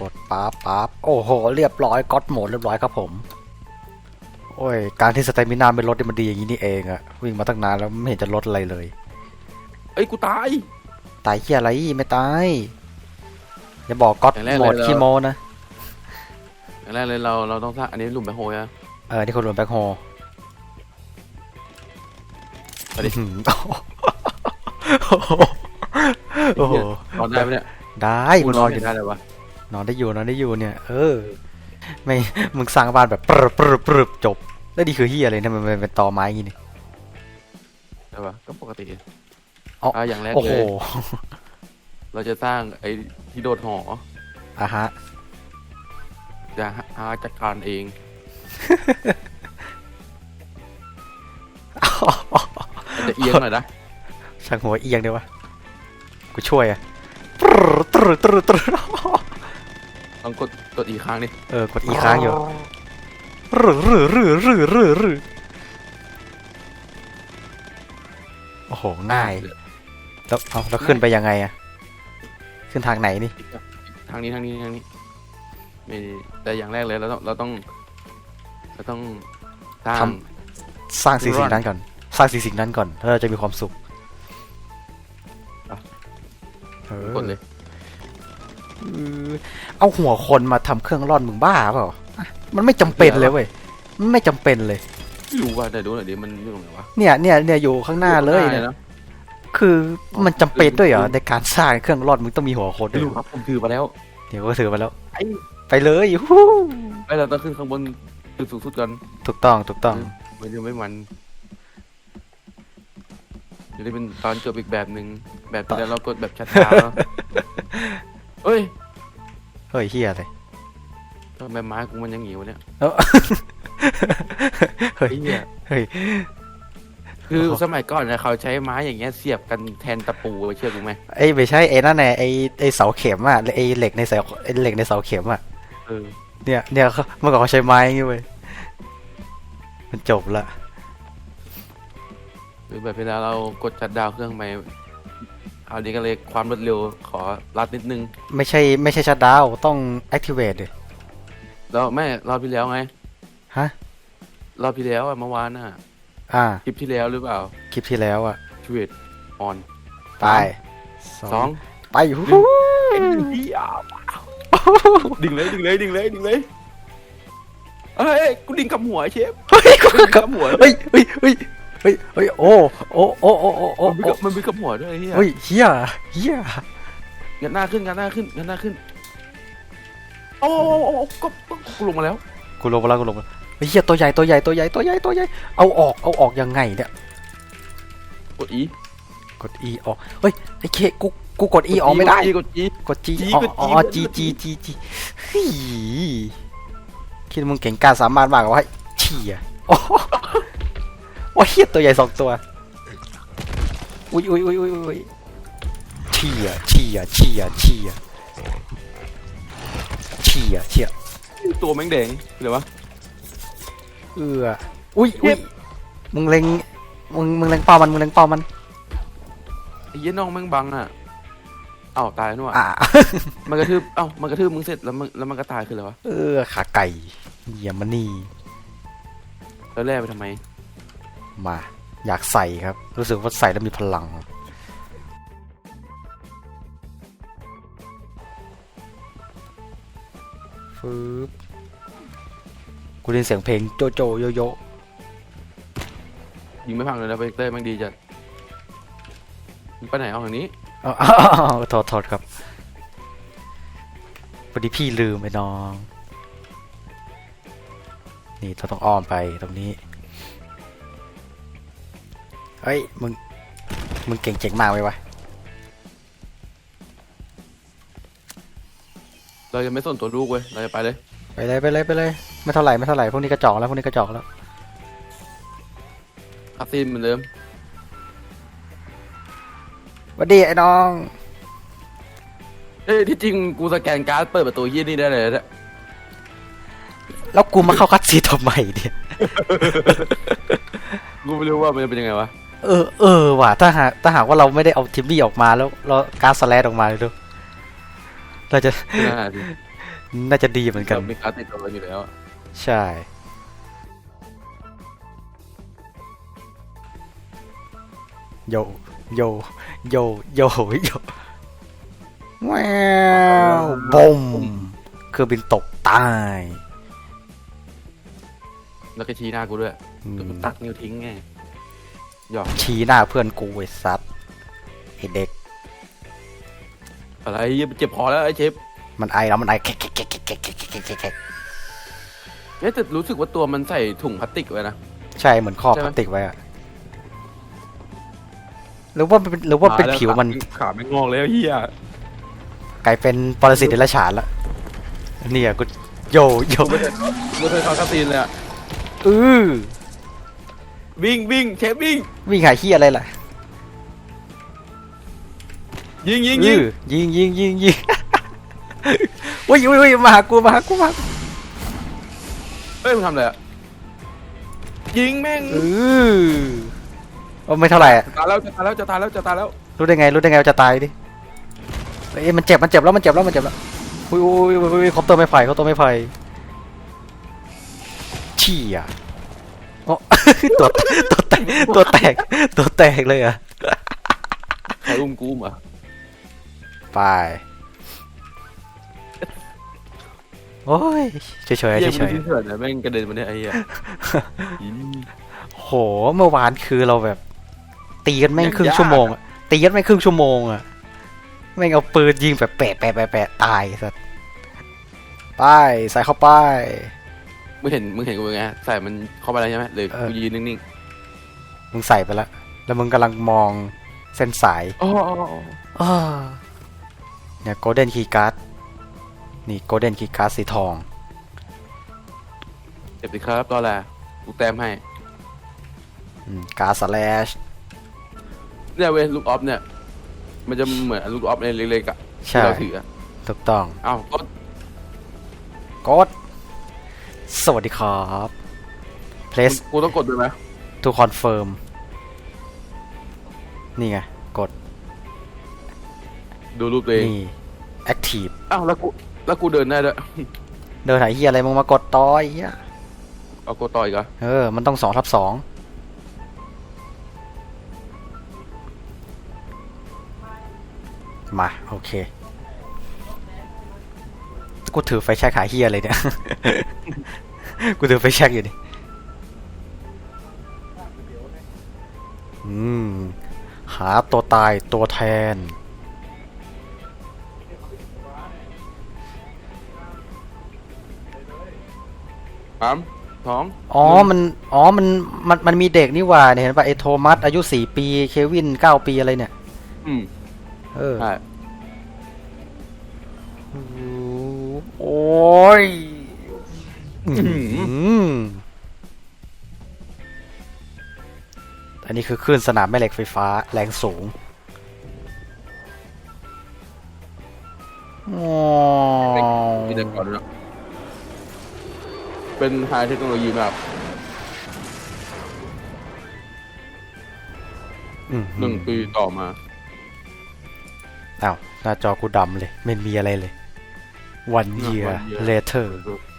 ฟ้าบฟ้าบกดป๊าบป๊าบโอ้โห เรียบร้อยก๊อตโหมดเรียบร้อยครับผม โอ้ย การที่สเตมินาไม่ลดนี่มันดีอย่างนี้นี่เองอะวิ่งมาตั้งนานแล้วไม่เห็นจะลดอะไรเลย เอ้ยกูตาย ตายเฮียอะไรไม่ตายอย่าบอกก๊อตอย่างแรกโหมดเลยเราขี้โมนะ อย่างแรกเลยเราเราต้องสร้างอันนี้หลุมแบคโฮนะ เออ นี่คนรวมแบ็คโฮไปดิอื้อหือโอ้โหนอนได้ไหมเนี่ยได้มึงนนออนนอยู่ได้เลยวะ นอนได้อยู่นอนได้อยู่เนี่ย เออ ไม่ มึงสร้างบ้านแบบปรึบปรึบปรึบจบ แล้วนี่คือเฮียอะไรเนี่ยมันเป็นเป็นตอไม้อย่างงี้นี่ได้ปะก็ปกติอ๋ออะอย่างแรกโอ้เลโหยเราจะสร้างไอ้ที่โดดหอ อะฮะ จะหาจัดการเองมันจะเอียงหน่อยนะช่างหัวเอียงเดียววะ กูช่วยอะตรึตรึตรึตรึ ลองกดกดอีกครั้งดิเออกดอีค้างอยู่รึรึรึรึรึรึโอ้โหง่ายแล้วเอาแล้วขึ้นไปยังไงอะขึ้นทางไหนนี่ทางนี้ทางนี้ทางนี้ไม่แต่อย่างแรกเลยเราต้องเราต้องเราต้องสร้างทำสร้างสิ่งสิ่งนั้นก่อน สร้างสิ่งสิ่งนั้นก่อนแล้วเราจะมีความสุขอะเออกดเลย เออเอาหัวคนมาทำเครื่องร่อนมึงบ้าเปล่าอะมันไม่จำเป็นเลยเว้ยมันไม่จำเป็นเลยไม่รู้ว่าแต่ดูหน่อยดิมันอยู่ตรงไหนวะเนี่ยเนี่ยเนี่ยอยู่ข้างหน้าเลยเนี่ยนะคือมันจำเป็นด้วยเหรอในการสร้างเครื่องร่อนมึงต้องมีหัวคนด้ไม่วยรู้ครับผมถือมาแล้วเดี๋ยวก็ถือมาแล้วไอ้ไปเลยฮู้ไอ้เราต้องขึ้นข้างบนจุดสูงสุดก่อนถูกต้องถูกต้องไม่ดูไม่มันเดี๋ยวนี้เป็นตอนจบอีกแบบหนึ่งแบบที่แล้วเรากดแบบช้าๆเนอะ เฮ้ยเฮ้ยเฮียเลยทำไมไม้กูมันยังหงิวะเนี่ย เอ้า เฮ้ยไอ้เนี่ย เฮ้ย คือสมัยก่อนเนี่ยเขาใช้ไม้อย่างเงี้ยเสียบกันแทนตะปูเชื่อกูไหมไอ้ไม่ใช่ไอ้นั่นแหละไอ้ไอ้เสาเข็มอะไอ้เหล็กในเสาไอ้เหล็กในเสาเข็มอะเออเนี่ยเนี่ยเขาเมื่อก่อนเขาใช้ไม้อย่างงี้เว้ยมันจบละหรือแบบเวลาเรากดชัดดาวน์เครื่องไป เอาดีก็เลยความรวดเร็วขอรัดนิดนึง ไม่ใช่ไม่ใช่ชัดดาวน์ต้อง activate ดิแล้วแม่รอบที่แล้วไงฮะ รอบที่แล้วอะเมื่อวานน่ะอ่า คลิปที่แล้วหรือเปล่าคลิปที่แล้วอะทวีตออนไปสองไปฮู้ดึงเลยดึงเลยดึงเลยดึงเลยเฮ้ยกูดึงกับหัวเชฟเฮ้ยกูดึงกับกับหัวเฮ้ยเฮ้ยเฮ้ย เฮ้ยเฮ้ยโอ้โอ้โอ้โอ้โอ้โอ้มันมีกับมันมีกับหัวด้วยไอ้เฮียเฮ้ยเฮียเฮียงันหน้าขึ้นงันหน้าขึ้นงันหน้าขึ้นโอ้โอ้โอ้โอ้ก็ก็กูลงมาแล้วกูลงมาแล้วกูลงมาเฮ้ยเฮียตัวใหญ่ตัวใหญ่ตัวใหญ่ตัวใหญ่ตัวใหญ่เอาออกเอาออกยังไงเนี่ยกดอีกด E ออกเฮ้ยไอ้เคกูกูกด E ออกไม่ได้ กดอี กด G G อ๋อกด G อ๋อ G G G G เฮ้ยคิดว่ามึงเก่งกล้าสามารถมากกว่าเชี่ยโอ้โหโอ้ยเฮียตัวใหญ่สองตัว อุ้ยอุ้ยอุ้ยอุ้ยอุ้ยเชี่ยเชี่ยเชี่ยเชี่ยเชี่ยเชี่ยตัวแมงแดงเลยวะเอออุ้ยอุ้ยมึงเล็งมึงมึงเล็งเป้ามันมึงเล็งเป้ามันไอ้เหี้ยน้องแมงบังอะเอ้าตายนู่นอ่า มันกระทืบเอ้ามันกระทืบมึงเสร็จแล้วมันแล้วมันก็ตายคืออะไรวะเออขาไก่เยี่ยมนนี่แล้วแล่ไปทำไม มาอยากใส่ครับ รู้สึกว่าใส่แล้วมีพลัง ฟืบกูได้ยินเสียงเพลงโจโจโยโยยิงไม่พังเลยนะโปรเจคเตอร์แม่งดีจัดมึงไปไหนเอาอย่างนี้อ้าวอ้าวอ้าวโทษโทษครับพอดีพี่ลืมไปน้อง นี่เราต้องอ้อมไปตรงนี้ เฮ้ย มึง มึงเก่งเจ๋งมากไหมวะ เราจะไม่สนตัวลูกเว้ย เราจะไปเลย ไปเลยไปเลยไปเลย ไม่เท่าไหร่ไม่เท่าไหร่พวกนี้กระจอกแล้วพวกนี้กระจอกแล้วคัสซีนเหมือนเดิมหวัสดีไอ้น้อง เอ้ยที่จริงกูสแกนการ์ดเปิดประตูยี่นี่ได้เลยนะแล้วกูมาเข้าคัดซีนทำไมเนี่ย กูไม่รู้ว่ามันจะเป็นยังไงวะ เออเออว่ะถ้าหากถ้าหากว่าเราไม่ได้เอาทิมมี่ออกมาแล้วเราการดสแลดออกมาเลยดูน่าจะน่าดิน่าจะดีเหมือนกันเรามีการดติดตัวอยู่แล้วอะใช่โยโยโยโยโยว้าวบมเครื่องบินตกตาย แล้วก็ชี้หน้ากูด้วยอืมแล้วกูตัดนิ้วทิ้งไงห ยอกชี้หน้าเพื่อนกูไอ้ซัดไอ้เด็ก อะไรเจ็บคอแล้วไอ้เชฟมันไอแล้วมันไอแคะแคะแคะแคะแคะแคะแคะแคะแคะเอ๊ะแต่รู้สึกว่าตัวมันใส่ถุงพลาสติกไว้นะ ใช่เหมือนครอบใช่พไหมลาสติกไว้อะหรือว่ามันเป็นหรือว่าเป็นแล้วผิวมันขาไม่งอกแล้วเฮียกลายเป็นปรสิตเดรัจฉานละเนี่ยกูโยโยไม่เคยไม่เคยเข้าคาซีนเลยอะ อือ วิ่งวิ่งเชฟวิ่ง วิ่งหาขี้ยอะไรล่ะยิงยิงอืยิงอยิงยิงยิงยิง อุ้ยอุ้ยอุ้ยมาหากูมาหากูมาหากูเฮ้ยมึงทำอะไรอะยิงแม่งอือเอาไม่เท่าไหร่อะตายแล้วจะตายแล้วจะตายแล้วจะตายแล้วรู้ได้ไงรู้ได้ไงว่าจะตายดิเอ้ยมันเจ็บมันเจ็บแล้วมันเจ็บแล้วมันเจ็บแล้วอุ้ยอุ้ยอุ้ยอุ้ยเขาตัวไม่ไผ่เขาตัวไม่ไผ่เชี่ย โอ้ ตัวตัวแตกตัวแตกตัวแตกเลยเหรอะใครอุ้มกูอุ้มเหรอะไปโอ้ยเฉยๆเฉยเฮียๆมึงที่เถื่อนนะแม่งกระเด็นมาเนี่ยไอ้เหี้ยอีโหเมื่อวานคือเราแบบ ตีกันแม่งยังครึ่งยากชั่วโมงอะตีกันแม่งครึ่งชั่วโมงอะแม่งเอาปืนยิงแบบแปะแปะแปะแปะตายสัสไปใส่เข้าไป มึงเห็นมึงเห็นกูเป็นไงใส่มันเข้าไปแล้วใช่ไหมหรือเออ กูยืนนิ่งมึงใส่ไปแล้วแล้วมึงกำลังมองเส้นสายๆอ๋ออ๋ออ๋ออ้าเนี่ยโกลเด้นคีย์การ์ดนี่โกลเด้นคีย์การ์ดสีทอง เจ็บสิครับตอนแรกกูแต้มให้อืมการ์ดสแลชเนี่ยเว้ยลูกออฟเนี่ย มันจะเหมือนลูกออฟในเล็กๆอะที่ใช่เราถืออะถูกต้องอ้าวก็กด สวัสดีครับ place กูต้องกดด้วยไหม to confirm นี่ไง กด ดูรูปตัวเอง นี่ active อ้าวแล้วกูแล้วกูเดินได้ด้วยเดินหาเฮียอะไรมึงมากดต่อยเฮียเอากูต่อยก็เออ มันต้องสองทับสองมา โอเค กูถือไฟแช็กหาเฮียอะไรเนี่ย กูถือไฟแช็กอยู่ดิอืม หาตัวตายตัวแทน สามสองอ๋อ มัน อ๋อ มัน มัน มันมีเด็กนี่หว่าเนี่ยเห็นป่ะไอโทมัสอายุสี่ปี เควินเก้าปีอะไรเนี่ย อืมเออ ใช่ โอ้ย อื้อหืออันนี้คือคลื่นสนามแม่เหล็กไฟฟ้าแรงสูงอ๋อมีแต่ก่อนด้วยนะเป็นไฮเทคโนโลยีมากอืมหนึ่งปีต่อมาอ้าวหน้าจอกูดำเลย ไม่มีอะไรเลย one year One year later เ